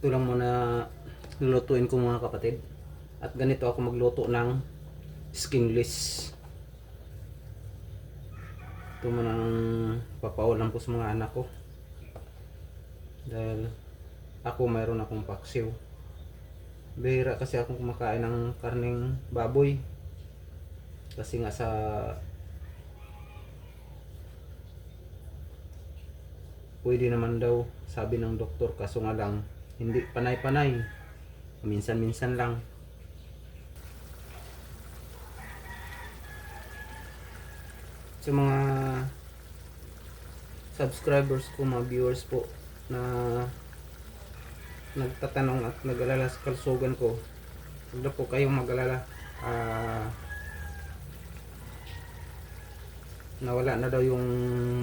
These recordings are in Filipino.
Ito lang muna lulutuin ko mga kapatid. At ganito ako magluto ng skinless. Ito muna ang papaulam ko sa mga anak ko. Dahil ako mayroon akong paksiw. Bihira kasi akong kumakain ng karning baboy. Kasi nga sa pwede naman daw sabi ng doktor kaso nga lang hindi panay-panay. Minsan-minsan lang. Sa mga subscribers ko mga viewers po na nagtatanong at nag-alala sa kalsugan ko huwag na po kayong mag-alala. Ah, nawala na daw yung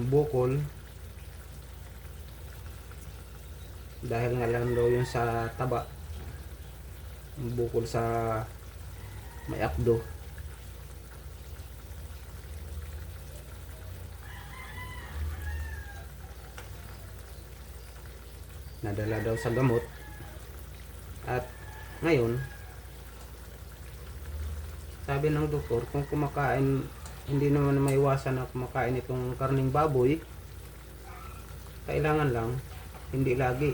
bukol dahil nga lang daw yun sa taba. Bukol sa may akdo. Nadala daw sa gamot. At ngayon sabi ng doktor kung kumakain hindi naman maiwasan na kumakain itong karning baboy kailangan lang hindi lagi.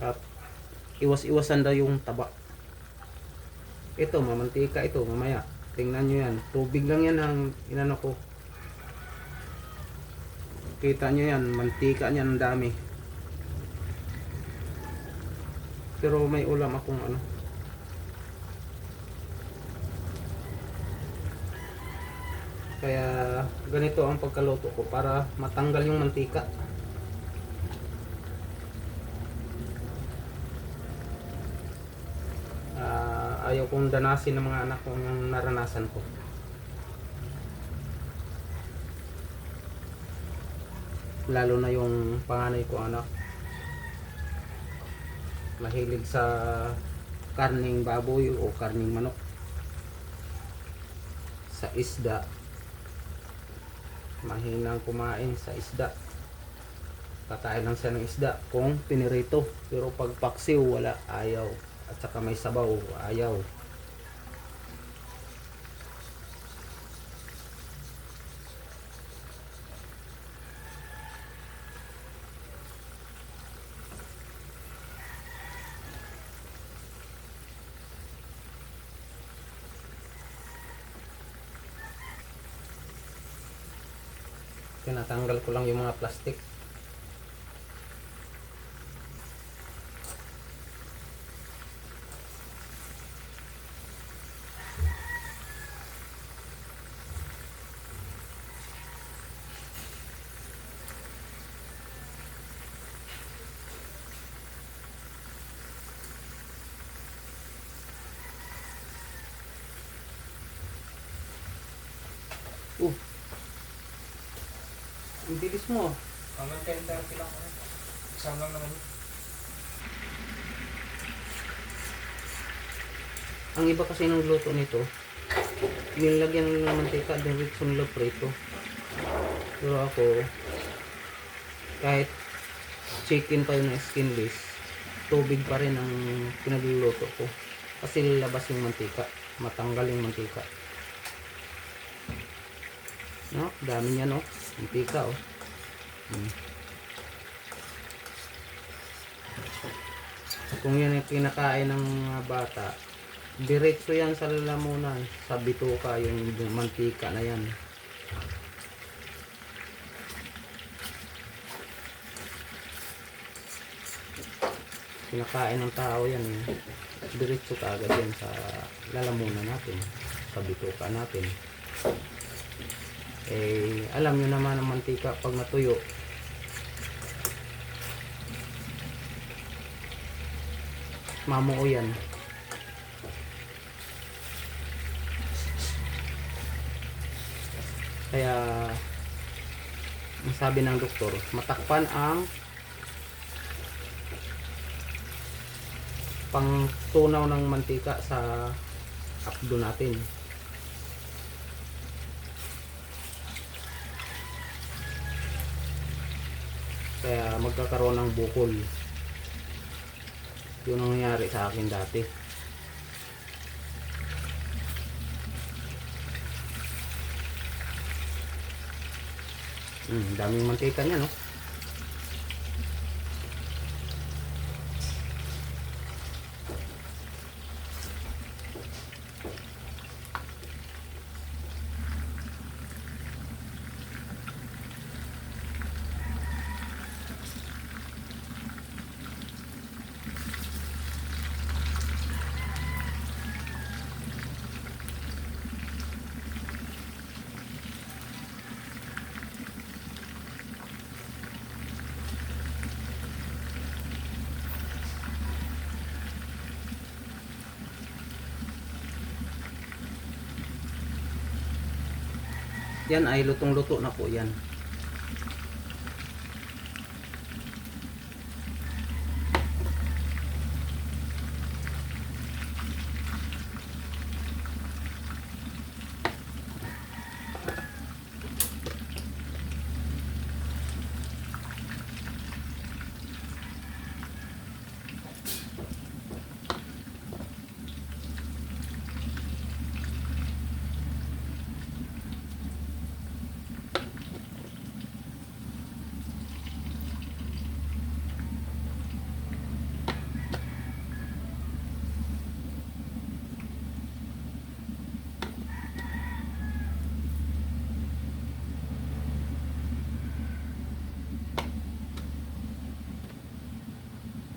At iwas-iwasan daw yung taba. Ito mamantika ito mamaya. Tingnan nyo yan. Tubig lang yan ang inano ko. Kita nyo yan mantika niyan ang dami. Pero may ulam akong ano. Kaya ganito ang pagkaluto ko para matanggal yung mantika ayaw kong danasin ng mga anak ko yung naranasan ko. Lalo na yung panganay ko anak. Mahilig sa karning baboy o karning manok. Sa isda. Mahinang kumain sa isda. Kakain lang siya ng isda kung pinirito. Pero pag paksiw, wala, ayaw at saka may sabaw ayaw. Tinatanggal ko lang yung mga plastic Uh. Ang bilis mo. Hanggang 10.30 lang ako. Exam lang naman. Ang iba kasi ng luto nito, nilagyan ng mantika diretso nila prito. Pero ako, kahit chicken pa yun na skinless, tubig pa rin ang pinagluluto ko. Kasi lalabas yung mantika, matanggal yung mantika. No, dami niya no, mantika oh. Hmm. Kung yan ang kinakain ng mga bata, diretso yan sa lalamunan, sa bituka, yung mantika na yan. Kinakain ng tao yan, eh. diretso ka agad yan sa lalamunan natin, sa bituka natin. Eh, alam nyo naman ang mantika pag natuyo, mamuo yan. Kaya, sabi ng doktor, matakpan ang pangtunaw ng mantika sa abdo natin. Kaya magkakaroon ng bukol. Yun ang nangyari sa akin dati. Hmm, daming mantika niya, no? Yan ay lutong-luto na po yan.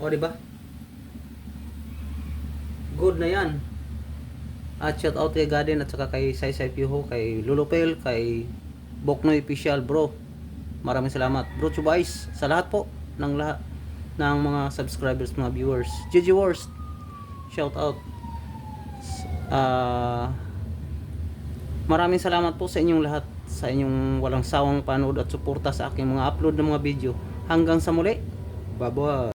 O, di ba? Good na yan. At shout out kay Garden at saka kay Sai Piho, kay Lulupel, kay Boknoy Official, bro. Maraming salamat. Bro Chubais, sa lahat po ng lahat ng mga subscribers, mga viewers. GG Worst, shout out. Ah maraming salamat po sa inyong lahat sa inyong walang sawang panood at suporta sa aking mga upload ng mga video. Hanggang sa muli. Bye-bye.